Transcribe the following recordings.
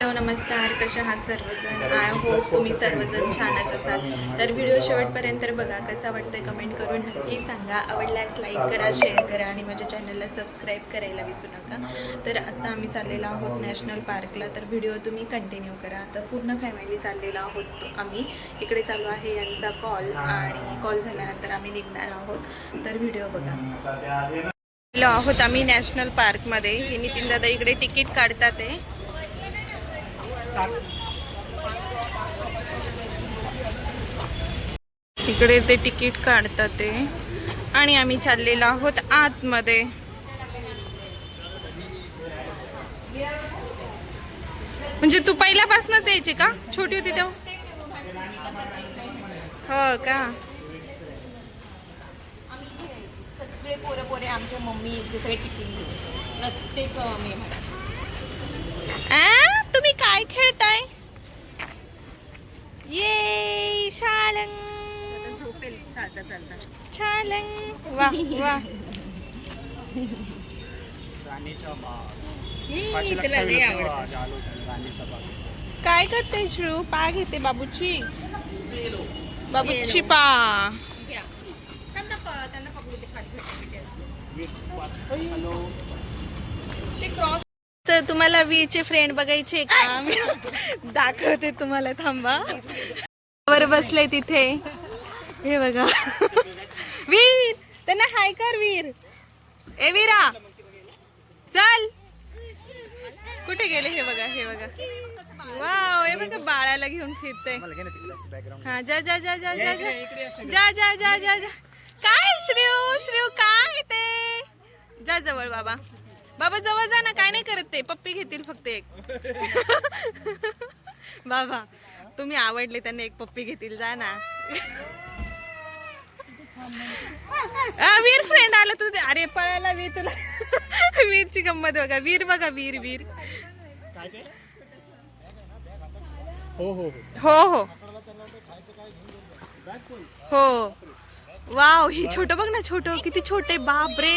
Hello नमस्कार. कशा आहात सर्वजण? आय होप तुम्ही सर्वजण छानच असाल. तर व्हिडिओ शेवटपर्यंत बघा कसा वाटतंय कमेंट करून नक्की सांगा. आवडल्यास लाईक करा शेअर करा आणि माझ्या चॅनलला सबस्क्राईब करायला विसरू नका. तर आत्ता आम्ही चाललेलो आहोत नॅशनल पार्कला तर व्हिडिओ तुम्ही कंटिन्यू करा. तर पूर्ण फॅमिली चाललेलो आहोत आम्ही. इकडे चालू आहे यांचा कॉल आणि कॉल झाल्यानंतर आम्ही निघणार आहोत. तर व्हिडिओ बघा. आहोत आम्ही नॅशनल पार्कमध्ये हे नितीन दादा इकडे तिकीट काढतात आहे इकडे ते तिकीट काढतात ते. आणि आम्ही चाललेलो आहोत आतमध्ये. म्हणजे तू पहिल्यापासूनच यायची का? छोटी होती तेव्हा? हो का? सगळे पोरं पोरे आमच्या मम्मी सगळे टिफिन घेऊन. प्रत्येक मे काय खेळताय? ये शाळंग झोपेल. चालता चालता. शाळंग वा वा. लय आवडतं. काय करते श्रू? पा घेते बाबूची. बाबूची पा. त्यांना प- त्यांना पकडू ते खाली भेटते असते. ते क्रॉस तर तुम्हाला वीरचे फ्रेंड बघायचे का? मी दाखवते तुम्हाला थांबा. वर बसले तिथे. हे बघा. वीर त्यांना हाय कर वीर. ए वीरा. चल. कुठे गेले? हे बघा हे बघा. वाव हे बघा बाळाला घेऊन फिरते. हा जा जा जा जा जा जा. जा जा जा जा जा. काय श्रीव श्रीव काय ते? जा जवळ बाबा. बाबा जवळ जा ना काय नाही करत ते. पप्पी घेतील फक्त एक. बाबा तुम्ही आवडले त्यांना एक पप्पी घेतील जा ना. वीर फ्रेंड आला तू अरे पळायला वीर तुला. वीरची गंमत बघा. वीर बघा वीर वीर. हो हो हो. हो हो. वाव ही छोट बघ ना छोट. किती छोटे बाप रे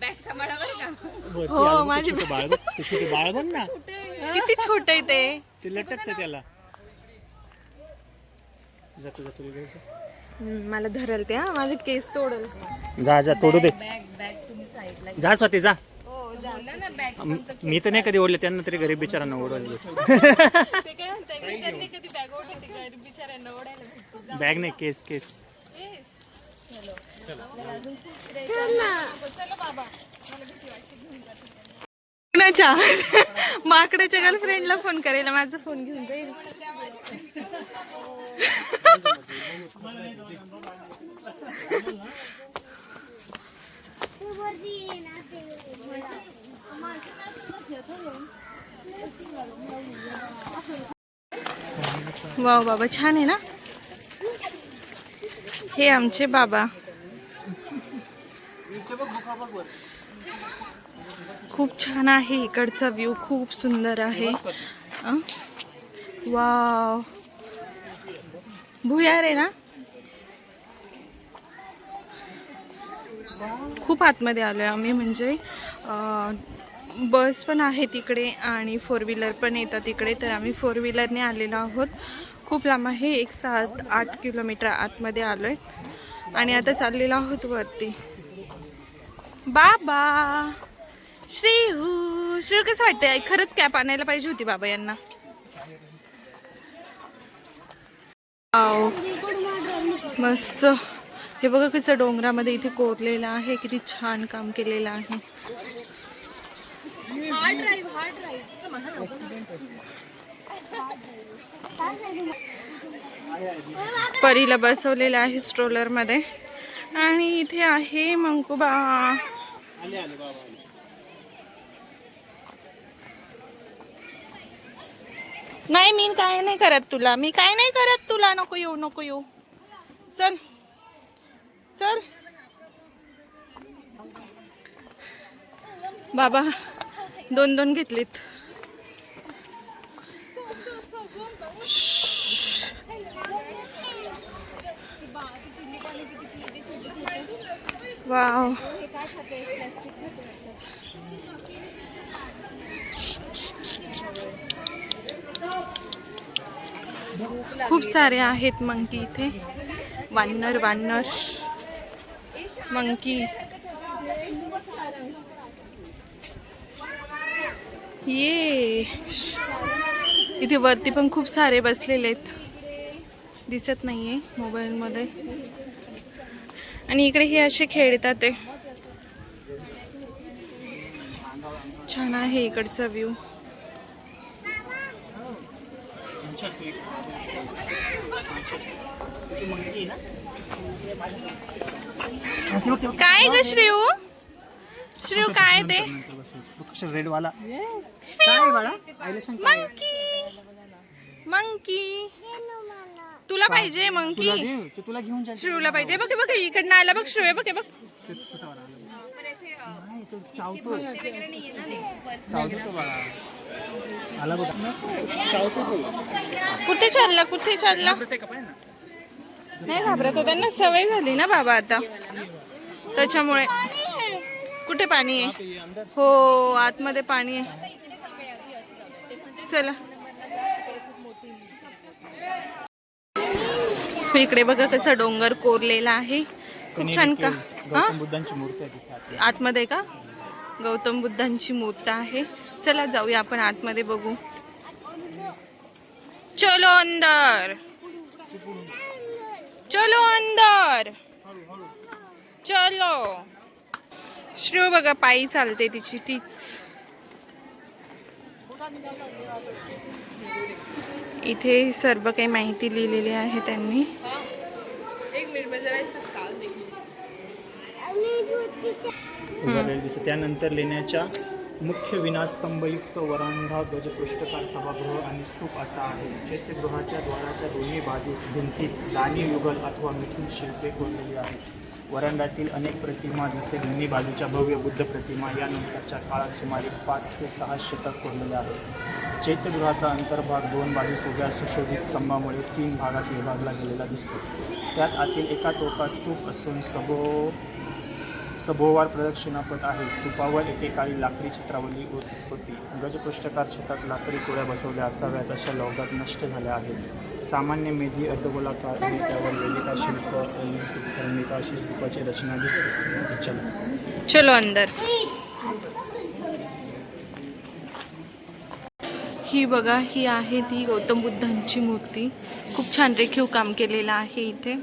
बॅग सांभाळा बरं का. हो माझे छोटे बाळ बघ. ते छोटे बाळ बघ ना. किती छोट आहे ते. ते लटकते त्याला. जातो जातो. हम्म, मला धरल ते हा. माझे केस तोडल. जा जा तोडू दे. बॅग बॅग तुम्ही साईडला जा स्वतः जा. बोलला ना बॅग म- तर नाही कधी ओढले त्यांना तरी गरीब बिचारांना ओढवले ते काय म्हणताय मी त्यांनी कधी बॅग ओढली गरीब बिचाऱ्यांना ओढायला भेटते. बॅग नाही केस केस. माकडाच्या. माकडाच्या गर्लफ्रेंडला फोन करायला माझा फोन घेऊन जाईल. वाव बाबा छान आहे ना? हे आमचे बाबा. खूप छान आहे इकडचा व्ह्यू खूप सुंदर आहे. अं? वाव. भुयार आहे ना? खूप आतमध्ये आलो आहे आम्ही म्हणजे बस पण आहे तिकडे आणि फोर व्हीलर पण येतात तिकडे तर आम्ही फोर व्हीलरने आलेलो आहोत. खूप लांब आहे एक सात आठ किलोमीटर आतमध्ये आलो आहे आणि आता चाललेलो आहोत वरती. बाबा. श्रीहू श्रीहू कसं वाटतंय? खरंच कॅप आणायला पाहिजे होती बाबा यांना. मस्त. हे बघा कसं डोंगरामध्ये इथे कोरलेलं आहे किती छान काम केलेलं आहे. परीला बसवलेलं आहे स्ट्रोलरमध्ये. आणि इथे आहे मंकुबा. नाही मी काय नाही करत तुला. मी काय नाही करत तुला. नको येऊ नको येऊ. चल. चल. बाबा दोन दोन घेतलीत. वाव. खूप सारे आहेत मंकी इथे. वानर वानर मंकी. ये. इथे वरती पण खूप सारे बसलेले आहेत. दिसत नाहीये मोबाईलमध्ये. आणि इकडे हे असे खेळतात ते. छान आहे इकडचा व्ह्यू काय ग श्रेयू श्रेयू काय ते? रेड वाला? मंकी. मंकी. तुला पाहिजे घे तू तुला घेऊन जा श्रेयूला पाहिजे. बघ बघ इकडनं आला बघ श्रेय बघ बघ. कुठे चालला कुठे चालला? का नाही घाबरत त्यांना सवय झाली ना बाबा आता. त्याच्यामुळे. कुठे पाणी आहे? हो आतमध्ये पाणी आहे. चला. इकडे बघा कसा डोंगर कोरलेला आहे. खूप छान का? हा? बुद्धांची मूर्ती. आतमध्ये. का? गौतम बुद्धांची मूर्त आहे. चला जाऊया आपण आतमध्ये बघू. चलो अंदर. चलो अंदर. चलो. श्रेय बघा पायी चालते तिची तीच. इथे सर्व काही माहिती लिहिलेली आहे त्यांनी. दिसते. त्यानंतर लेण्याच्या मुख्य विनास्तंभयुक्त वरांधा गजपृष्ठकार सभागृह आणि स्तूप असा आहे चैत्यगृहाच्या द्वाराच्या दोन्ही बाजूस भिंतीत दानी युगल अथवा मिथुन शिल्पे कोरलेली आहेत. वरांडातील अनेक प्रतिमा जसे दोन्ही बाजूच्या भव्य बुद्ध प्रतिमा यानंतरच्या काळात सुमारे पाच ते सहा शतक कोरलेल्या आहेत. चैत्यगृहाचा अंतर्भाग दोन बाजू उभ्या सुशोभित स्तंभामुळे तीन भागात विभागला गेलेला दिसतो. त्यात आतील एका टोका स्तूप असून सभो सभोवार प्रदक्षिणापथ आहे. स्तूपावर एकेकाळी लाकडी चित्रावली होत होती. गजपृष्ठकार छतात लाकडी कोळ्या बसवल्या असाव्यात अशा लौगात नष्ट झाल्या आहेत. सामान्य मेधी अर्धगोलाकार त्यावर ललिता शिल्प निर्मिता अशी स्तूपाची रचना दिसते. चला. चलो अंदर. ही बघा ही आहे ती गौतम बुद्धांची मूर्ती. खूप छान रेखीव काम केलेलं आहे इथे.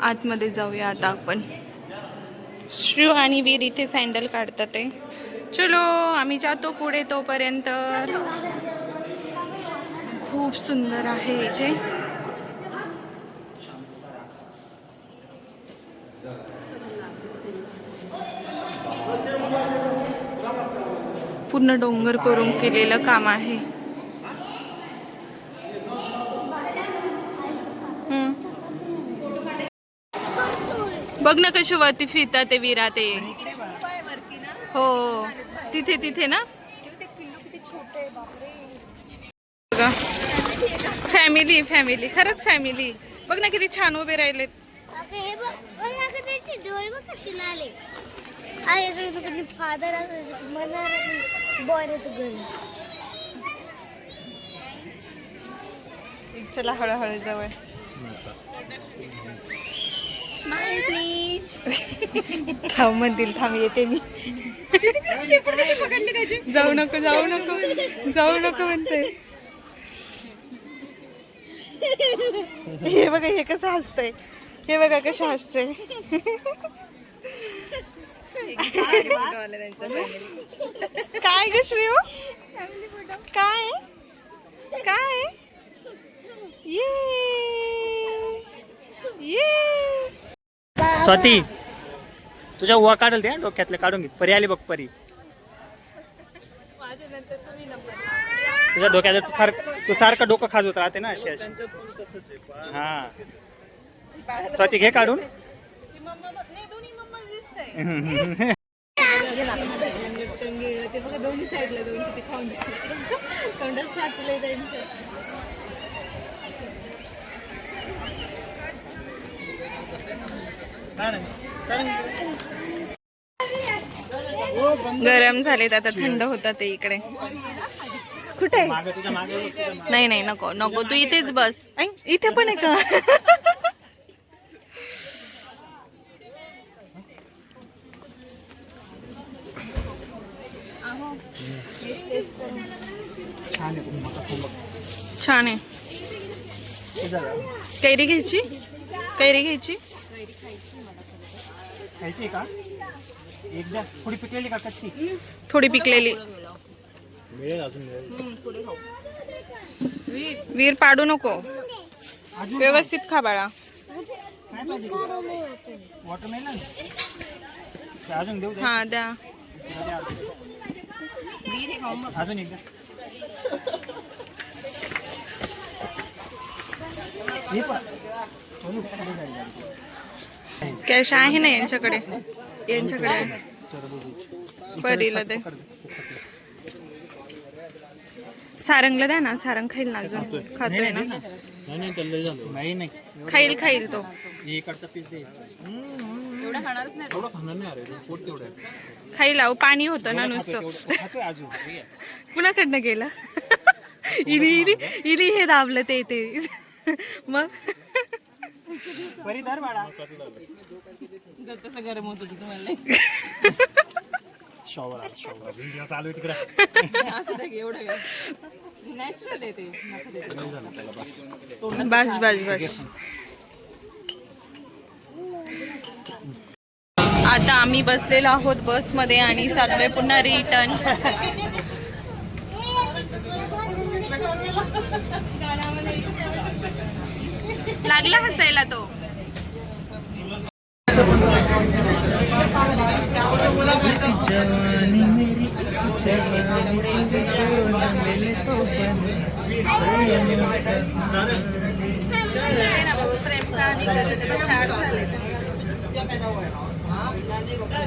आतमध्ये जाऊया आता आपण. श्री आणि वीर इथे सँडल काढतात ते. चलो आम्ही जातो पुढे तोपर्यंत. खूप सुंदर आहे इथे. पूर्ण डोंगर करून केलेलं काम आहे. बघ ना कशी वरती फिरतात ते विरा ते. हो. तिथे तिथे ना? बघा. Family family. खरंच फॅमिली. बघ ना किती छान उभे राहिलेत. त्याचे आहे. आहे तर तू कधी फादर असं म्हणणार बॉय तू गर्ल्स चला हळूहळू जवळ स्माइल प्लीज थांब म्हणतील थांब येते मी. जाऊ नको जाऊ नको जाऊ नको म्हणते. हे बघा हे कसं हसतंय. हे बघा कसं हसतंय. काय ग श्रेयू? काय? काय? ये. ये. स्वाती तुझ्या उवा काढल त्या डोक्यातले काढून घे. परी आली बघ परी. तुझ्या डोक्यात तू सारखं तू सारखं डोकं खाजवत राहते ना अशी अशी. हा. स्वाती घे काढून. दोन्ही साईडला दोन किती खाऊन तोंडात साचले त्यांच्या गरम झालेत आता थंड होतात ते इकडे. कुठे. नाही नाही नको नको तू इथेच बस. इथे पण आहे का? छान। आहे हे. कैरी घ्यायची कैरी घ्यायची खायची का? एकदा थोडी पिकलेली का कच्ची? थोडी पिकलेली। मिळेल अजून मिळेल वीर पाडू नको. व्यवस्थित खा बाळा. वॉटरमेलन अजून देऊ दे हा द्या. अजून एकदा. हे. कॅश आहे ना यांच्याकडे यांच्याकडे. परीला दे. सारंगला द्या ना सारंग खाईल ना अजून. खातोय. ना? नाही नाही त्याला लय झालं. नाही नाही. खाईल खाईल तो. हे इकडचा पीस दे. एवढा खाणारच नाही. एवढं खाणार नाही अरे पोट तेवढं आहे. खाईल अहो पाणी होतं ना नुसतं. तेवढं. खातोय अजून. कुणाकडनं गेलं इली इली इली हे दाबलं ते ते. मग? बरी धर बाळा. जर तसं गरम होत होतं तुम्हाला. शॉवर आला शॉवर व्हिडिओ चालू आहे तिकडे. असं नाही एवढं काय. नॅचरल आहे ते. बस. बस बस आता आम्ही बसलेलो आहोत बसमध्ये आणि चाललोय पुन्हा रिटर्न. लागला हसायला तो. प्रेम कहाणी 何?